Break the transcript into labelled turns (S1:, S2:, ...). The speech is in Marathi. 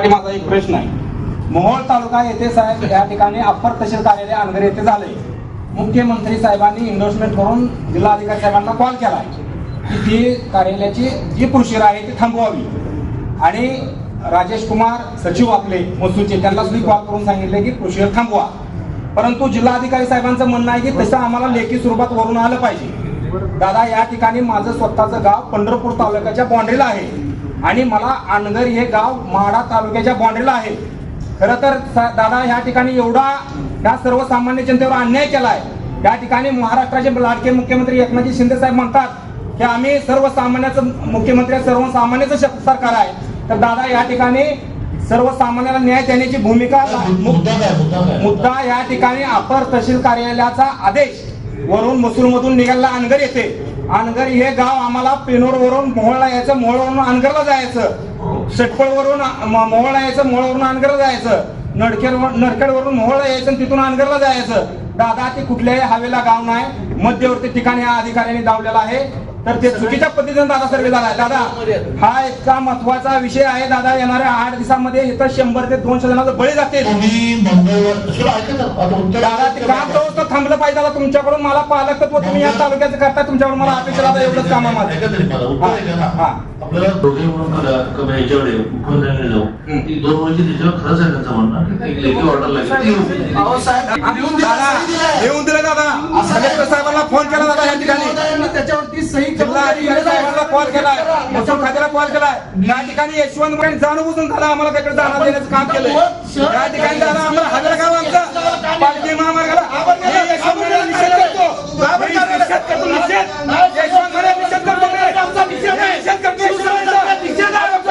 S1: त्यासाठी माझा एक प्रश्न आहे. मोहोळ तालुका येथे साहेब या ठिकाणी अप्पर तहसील कार्यालय अनगर येथे झाले. मुख्यमंत्री साहेबांनी इन्व्हेस्टमेंट करून जिल्हाधिकारी साहेबांना कॉल केला की ती कार्यालयाची जी प्रोसिजर आहे ती थांबवावी. आणि राजेश कुमार सचिव आपले महसूलचे त्यांना सुद्धा कॉल करून सांगितले की प्रोसिजर थांबवा. परंतु जिल्हाधिकारी साहेबांचं म्हणणं आहे की तसं आम्हाला लेखी स्वरूपात वरून आलं पाहिजे. दादा या ठिकाणी माझं स्वतःचं गाव पंढरपूर तालुक्याच्या बाँड्रीला आहे. आणि मला अनगर हे गाव माडा तालुक्याच्या बाउंड्रीला आहे. खरं तर दादा या ठिकाणी एवढा या सर्वसामान्य जनतेवर अन्याय केलाय. या ठिकाणी महाराष्ट्राचे लाडके मुख्यमंत्री एकनाथजी शिंदे साहेब म्हणतात की आम्ही सर्वसामान्याचं मुख्यमंत्री आहे, सर्वसामान्याचं सरकार आहे. तर दादा या ठिकाणी सर्वसामान्याला न्याय देण्याची भूमिका मुद्दा या ठिकाणी अपर तहसील कार्यालयाचा आदेश वरून मसूरमधून निघाला अनगर येते अनगर हे गाव आम्हाला पेनोर वरून मोहळला यायचं मोहळवरून अनगरला जायचं. शेटपळवरून वरून मोहोळला यायचं मोहळवरून अनगरला जायचं. नडखेड नडखेडवरून मोहोळला यायचं तिथून अनगरला जायचं. दादा ते कुठल्याही हवेला गाव नाही. मध्यवर्ती ठिकाणी या अधिकाऱ्यांनी दावलेला आहे. तर ते चुकीच्या पद्धतीने दादा सर्वे झाला दादा हा इतका महत्त्वाचा विषय आहे दादा. येणाऱ्या आठ दिवसामध्ये इथं शंभर ते दोनशे जणांचं बळी जातील.
S2: दादा ते काम
S1: थांबलं पाहिजे? दादा तुमच्याकडून मला पालकत्व तुम्ही या तालुक्याचं करता तुमच्याकडून मला अपेक्षा दादा एवढंच काम आहे
S2: माझं.
S1: हा.
S2: आपल्याला दोघे म्हणून कमी ह्याच्याकडे मुख्यमंत्र्यांकडे जाऊ हम्म.
S1: ती
S2: दोन वर्षी त्याच्यावर खरंच आहे त्यांचं म्हणणं. एक लेखी ऑर्डर
S3: लागेल.
S2: ती होईल.
S4: दादा
S1: येऊन दिलं दादा. साहेबांना फोन केला दादा या ठिकाणी.
S4: त्याच्यावरती सही जिल्हा अधिकारी साहेबांना कॉल केलाय. महसूल
S1: खात्याला कॉल केलाय. या ठिकाणी यशवंत जाणून झाला आम्हाला त्याकडे जाणार देण्याचं काम केलं
S4: या ठिकाणी झाला आम्हाला हजर गाव आमचा पालखी
S1: महामार्गाला यशवंत निषेध करतो. निषेध करतो. निषेध. यशवंत निषेध करतो. आमचा निषेध निषेध करतो. निषेध करतो